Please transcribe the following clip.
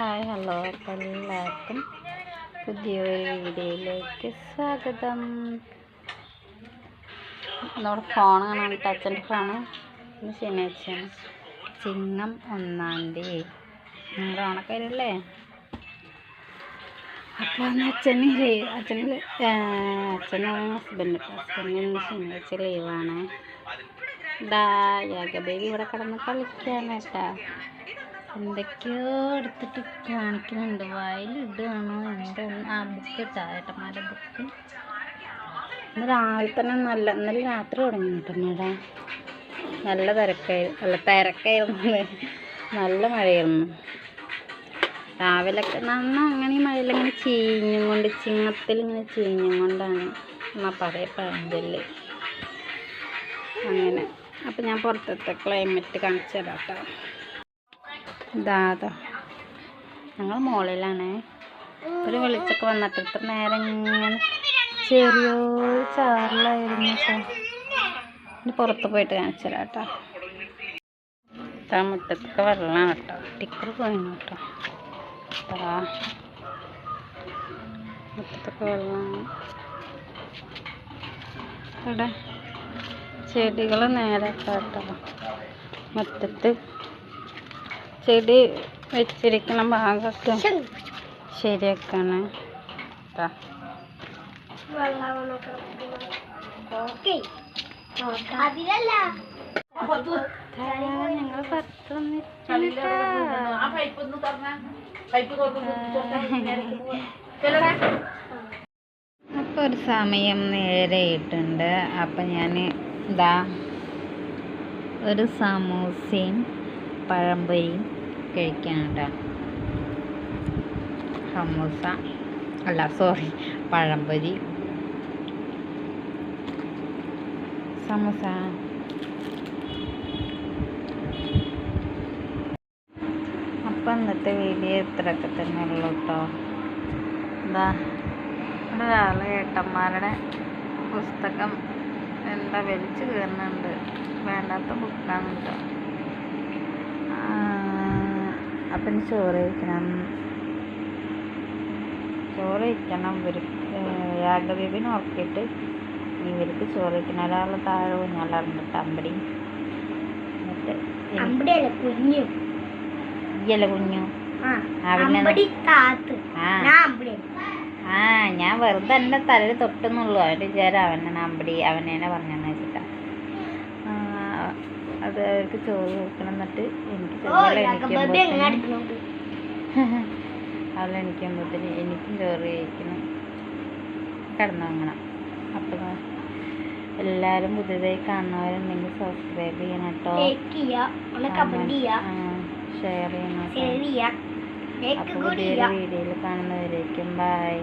Hi hello. എല്ലാവർക്കും പുതിയൊരു വീഡിയോയിലേക്ക് സ്വാഗതം. നമ്മുടെ ഫോൺ കാണാൻ ടച്ചന്റെ ഫോണ് ഇന്ന് ശനിയാഴ്ചയാണ്. ചിങ്ങം ഒന്നാം തീയതി. നമ്മുടെ ഓണക്കാരല്ലേ അപ്പോൾ അന്ന് അച്ഛന് ലീവ് അച്ഛന് അച്ഛനും ഹസ്ബൻഡ് ഹസ്ബൻഡിന് ഇന്ന് ശനിയാഴ്ച ലീവാണ് ഇതാ യാഗ ബേബി ഇവിടെ കിടന്ന് കളിക്കാനേട്ടാ എന്തൊക്കെയോ എടുത്തിട്ട് കാണിക്കുന്നുണ്ട്. വായിലിടുകയാണോ എന്തോ ആ ബുക്ക് ഇട്ടാ ഏട്ടന്മാരുടെ ബുക്ക് ഇന്ന് രാവിലെ തന്നെ നല്ല ഇന്നലെ രാത്രി തുടങ്ങി കേട്ടോ നല്ല തിരക്കായി അല്ല തിരക്കായിരുന്നു. നല്ല മഴയായിരുന്നു. രാവിലെ നന്ന അങ്ങനെ ഇങ്ങനെ ചീഞ്ഞും കൊണ്ട് ചിങ്ങത്തിൽ ഇങ്ങനെ ചീഞ്ഞും കൊണ്ടാണ് എന്നാ പഴയ പഴഞ്ചൊല്ല്. അങ്ങനെ. അപ്പം ഞാൻ പുറത്തത്തെ ക്ലൈമറ്റ് കാണിച്ചു തരാം കേട്ടോ. ഇതാ ഞങ്ങൾ മുകളിലാണ് ഒരു വെളിച്ചൊക്കെ വന്നിട്ട് ഇത്ര നേരം ഇങ്ങനെ ചെറിയൊരു ചാറിലായിരുന്നു ഇനി പുറത്ത് പോയിട്ട് കാണിച്ചു തരാം കേട്ടോ ഇതാ മുറ്റത്തൊക്കെ വെള്ളമാണ് കേട്ടോ ടിക്കർ പോയിരുന്നു കേട്ടോ ഇതാ. മുറ്റത്തൊക്കെ വെള്ളമാണ് ഇവിടെ ചെടികൾ നേരെ കേട്ടോ മുറ്റത്ത് ചെടി വെച്ചിരിക്കുന്ന ഭാഗമൊക്കെ ശരിയാക്കാണ്. ഞങ്ങൾ പുറത്ത് അപ്പോൾ ഒരു സമയം നേരെയിട്ടുണ്ട് അപ്പം ഞാൻ ഇതാ ഒരു സമൂസയും പഴംപൊരിയും കഴിക്കാനുണ്ട് സമൂസ. അല്ല സോറി പഴംപൊരി. സമൂസ. അപ്പം ഇന്നത്തെ വീഡിയോ ഇത്രയൊക്കെ തന്നെ ഉള്ളൂ കേട്ടോ എന്താ ഇവിടെ ഒരാൾ ഏട്ടന്മാരുടെ പുസ്തകം എന്താ വലിച്ചു കയറുന്നുണ്ട് വേണ്ടാത്ത ബുക്കാണ് കേട്ടോ അപ്പം ചോറ് കഴിക്കണം. ചോറ് കഴിക്കണം. ഇവർക്ക് യാഗബീബിനെ ഉറക്കിയിട്ട് ഇവർക്ക് ചോറ് കഴിക്കണം. ഒരാൾ താഴെ കുഞ്ഞാളുണ്ട് അമ്പടി. എന്നിട്ട് കുഞ്ഞു. ഇയ്യല്ല കുഞ്ഞു? ആ ഞാൻ വെറുതെ എന്റെ തലയിൽ തൊട്ടുന്നുള്ളൂ അവന്റെ വിചാരം അവനാണ് അമ്പടി. അവനേനെ പറഞ്ഞെന്ന് വെച്ചിട്ടാ. അത് അവർക്ക് ചോറ് കൊടുക്കണം എന്നിട്ട് എനിക്ക് ചോറ് അവൾ എണിക്കുമ്പോഴത്തേനും എനിക്കും ചോറ് കഴിക്കണം. കിടന്നുറങ്ങണം അപ്പോൾ എല്ലാവരും പുതിയതായി കാണുന്നവരുണ്ടെങ്കിൽ സബ്സ്ക്രൈബ് ചെയ്യണം കേട്ടോ. ഷെയർ ചെയ്യണം അപ്പോൾ കൂടി പുതിയൊരു വീഡിയോയിൽ കാണുന്നവരേക്കും ബൈ